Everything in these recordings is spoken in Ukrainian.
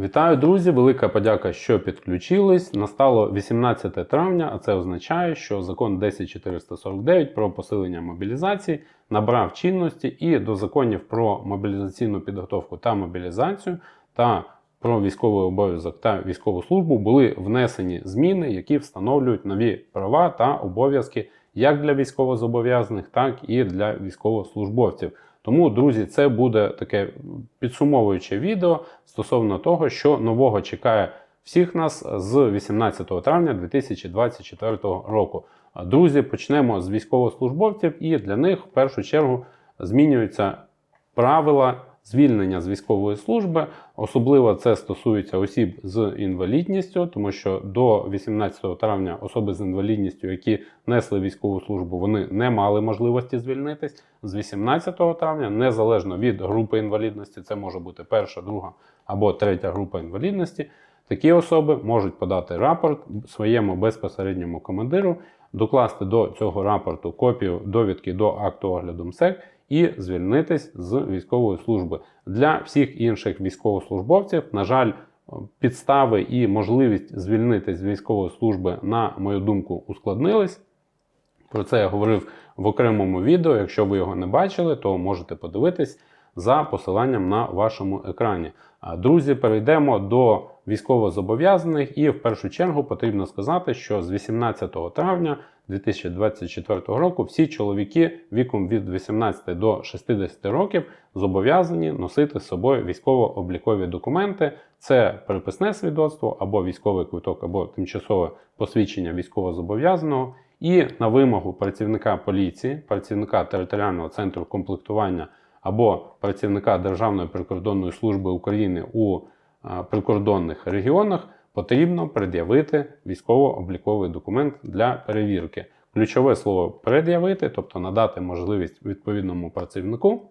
Вітаю, друзі! Велика подяка, що підключились. Настало 18 травня, а це означає, що закон 10449 про посилення мобілізації набрав чинності і до законів про мобілізаційну підготовку та мобілізацію та про військовий обов'язок та військову службу були внесені зміни, які встановлюють нові права та обов'язки як для військовозобов'язаних, так і для військовослужбовців. Тому, друзі, це буде таке підсумовуюче відео стосовно того, що нового чекає всіх нас з 18 травня 2024 року. Друзі, почнемо з військовослужбовців, і для них в першу чергу змінюються правила звільнення з військової служби. Особливо це стосується осіб з інвалідністю, тому що до 18 травня особи з інвалідністю, які несли військову службу, вони не мали можливості звільнитись. З 18 травня, незалежно від групи інвалідності, це може бути перша, друга або третя група інвалідності. Такі особи можуть подати рапорт своєму безпосередньому командиру, докласти до цього рапорту копію довідки до акту огляду МСЕК і звільнитись з військової служби. Для всіх інших військовослужбовців, на жаль, підстави і можливість звільнитись з військової служби, на мою думку, ускладнились. Про це я говорив в окремому відео. Якщо ви його не бачили, то можете подивитись за посиланням на вашому екрані. Друзі, перейдемо до військовозобов'язаних, і в першу чергу потрібно сказати, що з 18 травня 2024 року всі чоловіки віком від 18 до 60 років зобов'язані носити з собою військово-облікові документи. Це переписне свідоцтво або військовий квиток, або тимчасове посвідчення військовозобов'язаного. І на вимогу працівника поліції, працівника територіального центру комплектування або працівника Державної прикордонної служби України у прикордонних регіонах потрібно пред'явити військово-обліковий документ для перевірки. Ключове слово пред'явити, тобто надати можливість відповідному працівнику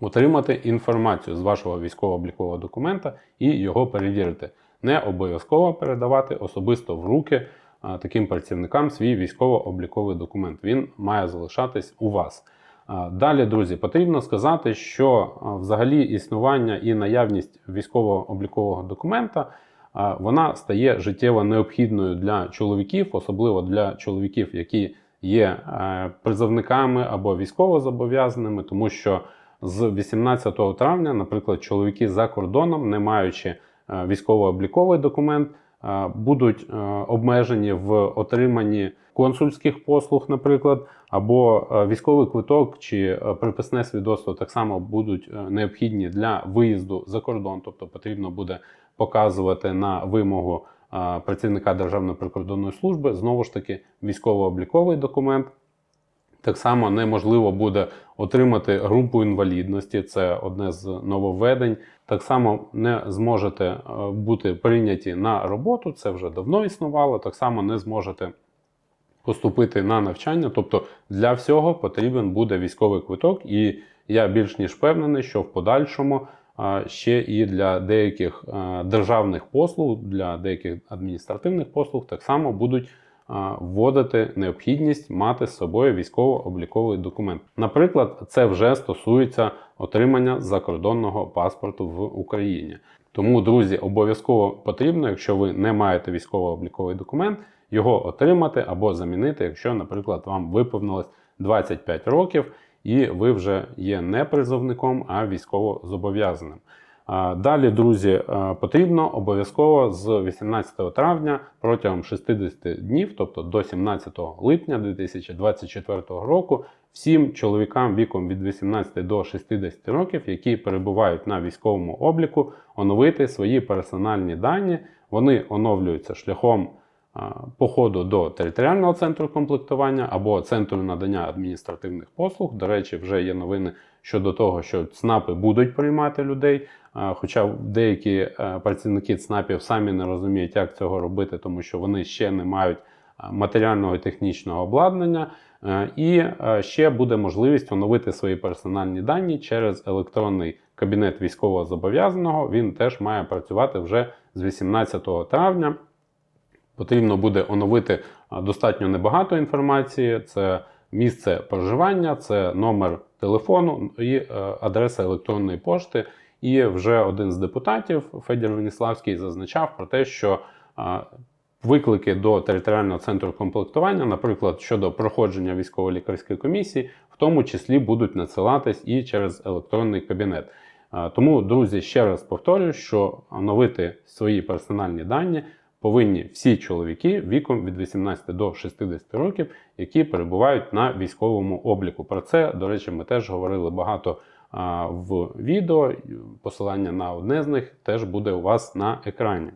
отримати інформацію з вашого військово-облікового документа і його перевірити. Не обов'язково передавати особисто в руки таким працівникам свій військово-обліковий документ. Він має залишатись у вас. Далі, друзі, потрібно сказати, що взагалі існування і наявність військово-облікового документа вона стає життєво необхідною для чоловіків, особливо для чоловіків, які є е, призовниками або військовозобов'язаними, тому що з 18 травня, наприклад, чоловіки за кордоном, не маючи е, військово-обліковий документ, будуть обмежені в отриманні консульських послуг, наприклад, або військовий квиток чи приписне свідоцтво так само будуть необхідні для виїзду за кордон, тобто потрібно буде показувати на вимогу працівника Державної прикордонної служби знову ж таки військово-обліковий документ. Так само неможливо буде отримати групу інвалідності, це одне з нововведень. Так само не зможете бути прийняті на роботу, це вже давно існувало. Так само не зможете поступити на навчання. Тобто для всього потрібен буде військовий квиток, і я більш ніж впевнений, що в подальшому ще і для деяких державних послуг, для деяких адміністративних послуг так само будуть вводити необхідність мати з собою військово-обліковий документ. Наприклад, це вже стосується отримання закордонного паспорту в Україні. Тому, друзі, обов'язково потрібно, якщо ви не маєте військово-обліковий документ, його отримати або замінити, якщо, наприклад, вам виповнилось 25 років і ви вже є не призовником, а військово зобов'язаним. Далі, друзі, потрібно обов'язково з 18 травня протягом 60 днів, тобто до 17 липня 2024 року, всім чоловікам віком від 18 до 60 років, які перебувають на військовому обліку, оновити свої персональні дані. Вони оновлюються шляхом походу до територіального центру комплектування або центру надання адміністративних послуг. До речі, вже є новини щодо того, що ЦНАПи будуть приймати людей. Хоча деякі е, працівники ЦНАПів самі не розуміють, як цього робити, тому що вони ще не мають матеріального і технічного обладнання. Е, і е, ще буде можливість оновити свої персональні дані через електронний кабінет військового зобов'язаного. Він теж має працювати вже з 18 травня. Потрібно буде оновити достатньо небагато інформації: це місце проживання, це номер телефону і е, адреса електронної пошти. І вже один з депутатів Федір Веніславський зазначав про те, що виклики до територіального центру комплектування, наприклад, щодо проходження військово-лікарської комісії, в тому числі будуть надсилатись і через електронний кабінет. Тому, друзі, ще раз повторюю, що оновити свої персональні дані повинні всі чоловіки віком від 18 до 60 років, які перебувають на військовому обліку. Про це, до речі, ми теж говорили багато в відео. Посилання на одне з них теж буде у вас на екрані.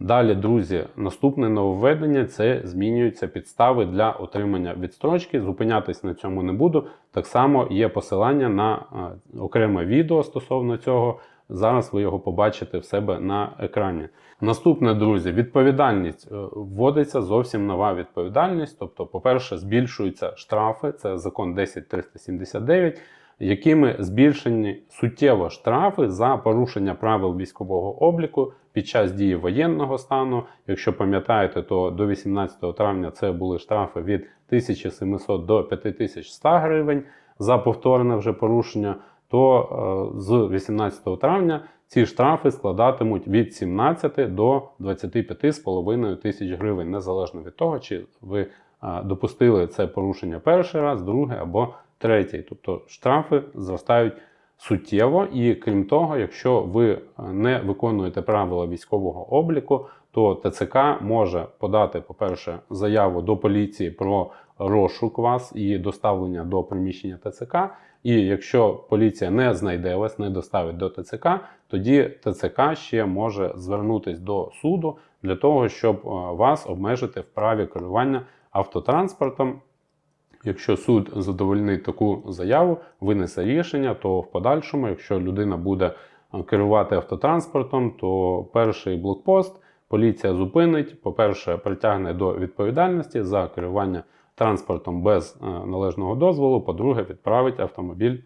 Далі, друзі, наступне нововведення це змінюються підстави для отримання відстрочки. Зупинятись на цьому не буду. Так само є посилання на окреме відео стосовно цього. Зараз ви його побачите в себе на екрані. Наступне, друзі, відповідальність Е, вводиться зовсім нова відповідальність. Тобто, по-перше, збільшуються штрафи, це закон 10379, якими збільшені суттєво штрафи за порушення правил військового обліку під час дії воєнного стану. Якщо пам'ятаєте, то до 18 травня це були штрафи від 1700 до 5100 гривень за повторне вже порушення. То е, з 18 травня ці штрафи складатимуть від 17 до 25,5 тисяч гривень, незалежно від того, чи ви а, допустили це порушення перший раз, другий або третій. Тобто штрафи зростають суттєво, і крім того, якщо ви не виконуєте правила військового обліку, то ТЦК може подати, по-перше, заяву до поліції про розшук вас і доставлення до приміщення ТЦК. І якщо поліція не знайде вас, не доставить до ТЦК, тоді ТЦК ще може звернутися до суду для того, щоб е, вас обмежити в праві керування автотранспортом. Якщо суд задовольнить таку заяву, винесе рішення, то в подальшому, якщо людина буде е, керувати автотранспортом, то перший блокпост поліція зупинить, по-перше, притягне до відповідальності за керування транспортом без е, належного дозволу, по-друге, відправить автомобіль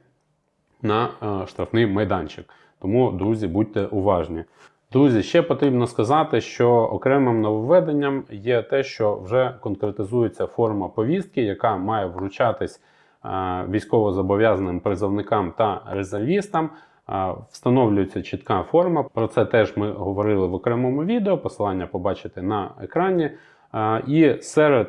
на е, штрафний майданчик. Тому, друзі, будьте уважні. Друзі, ще потрібно сказати, що окремим нововведенням є те, що вже конкретизується форма повістки, яка має вручатись е, військовозобов'язаним призовникам та резервістам. Е, Встановлюється чітка форма. Про це теж ми говорили в окремому відео. Посилання побачите на екрані. І серед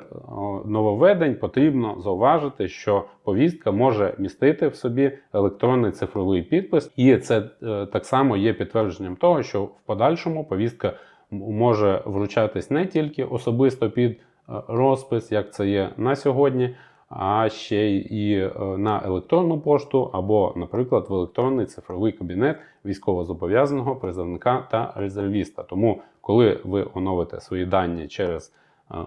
нововведень потрібно зауважити, що повістка може містити в собі електронний цифровий підпис, і це е, так само є підтвердженням того, що в подальшому повістка може вручатись не тільки особисто під е, розпис, як це є на сьогодні, а ще і е, на електронну пошту, або, наприклад, в електронний цифровий кабінет військовозобов'язаного призовника та резервіста. Тому, коли ви оновите свої дані через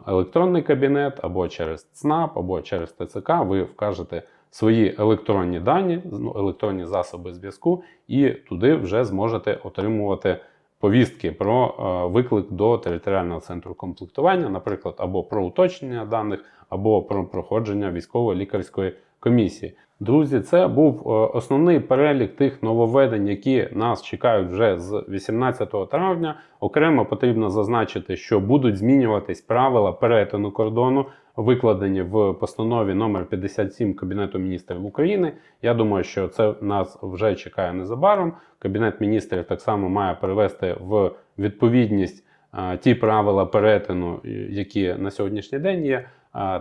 електронний кабінет, або через ЦНАП, або через ТЦК, ви вкажете свої електронні дані, ну, електронні засоби зв'язку, і туди вже зможете отримувати повістки про е, виклик до територіального центру комплектування, наприклад, або про уточнення даних, або про проходження військово-лікарської комісії. Друзі, це був е, основний перелік тих нововведень, які нас чекають вже з 18 травня. Окремо потрібно зазначити, що будуть змінюватись правила перетину кордону, викладені в постанові номер 57 Кабінету міністрів України. Я думаю, що це нас вже чекає незабаром. Кабінет міністрів так само має привести в відповідність е, ті правила перетину, які на сьогоднішній день є,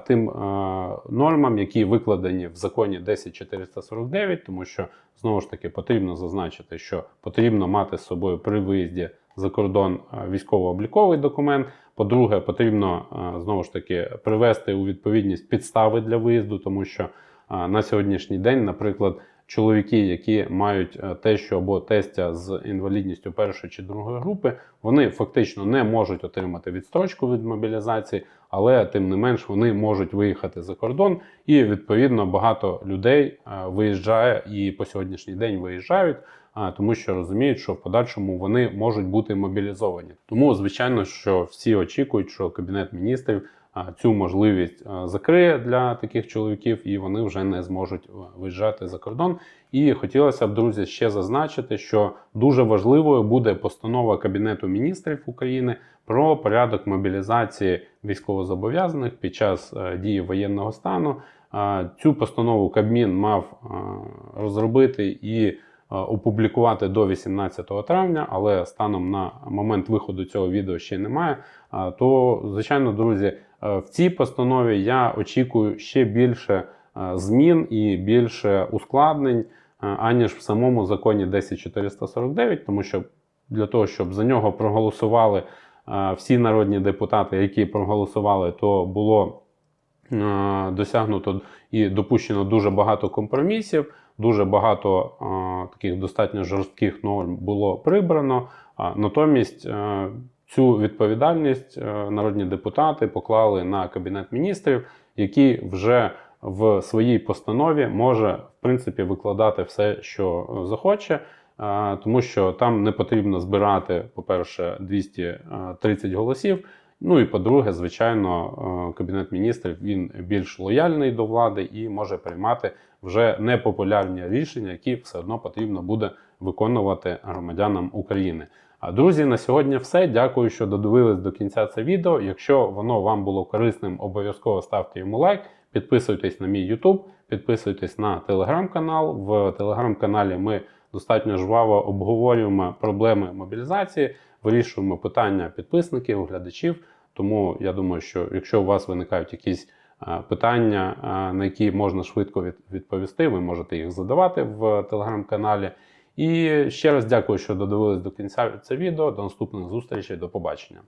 тим нормам, які викладені в законі 10449, тому що знову ж таки потрібно зазначити, що потрібно мати з собою при виїзді за кордон військово-обліковий документ. По-друге, потрібно знову ж таки привести у відповідність підстави для виїзду, тому що на сьогоднішній день, наприклад, чоловіки, які мають тещу або тестя з інвалідністю першої чи другої групи, вони фактично не можуть отримати відстрочку від мобілізації, але тим не менш вони можуть виїхати за кордон, і відповідно багато людей е, виїжджає і по сьогоднішній день виїжджають. Тому що розуміють, що в подальшому вони можуть бути мобілізовані. Тому, звичайно, що всі очікують, що кабінет міністрів цю можливість закриє для таких чоловіків, і вони вже не зможуть виїжджати за кордон. І хотілося б, друзі, ще зазначити, що дуже важливою буде постанова Кабінету міністрів України про порядок мобілізації військовозобов'язаних під час дії воєнного стану. Цю постанову Кабмін мав розробити і опублікувати до 18 травня, але станом на момент виходу цього відео ще немає. То, звичайно, друзі, в цій постанові я очікую ще більше е, змін і більше ускладнень, е, аніж в самому законі 10449, тому що для того, щоб за нього проголосували е, всі народні депутати, які проголосували, то було е, досягнуто і допущено дуже багато компромісів, дуже багато е, таких достатньо жорстких норм було прибрано. Натомість е, цю відповідальність е, народні депутати поклали на Кабінет міністрів, який вже в своїй постанові може в принципі викладати все, що е, захоче. Е, Тому що там не потрібно збирати, по-перше, 230 голосів. Ну і по-друге, звичайно, кабінет міністрів він більш лояльний до влади і може приймати вже непопулярні рішення, які все одно потрібно буде виконувати громадянам України. Друзі, на сьогодні все. Дякую, що додивились до кінця це відео. Якщо воно вам було корисним, обов'язково ставте йому лайк, підписуйтесь на мій YouTube, підписуйтесь на телеграм-канал. В телеграм-каналі ми достатньо жваво обговорюємо проблеми мобілізації, вирішуємо питання підписників, глядачів. Тому я думаю, що якщо у вас виникають якісь е, питання, е, на які можна швидко відповісти, ви можете їх задавати в телеграм-каналі. І ще раз дякую, що додивились до кінця це відео. До наступних зустрічей. До побачення.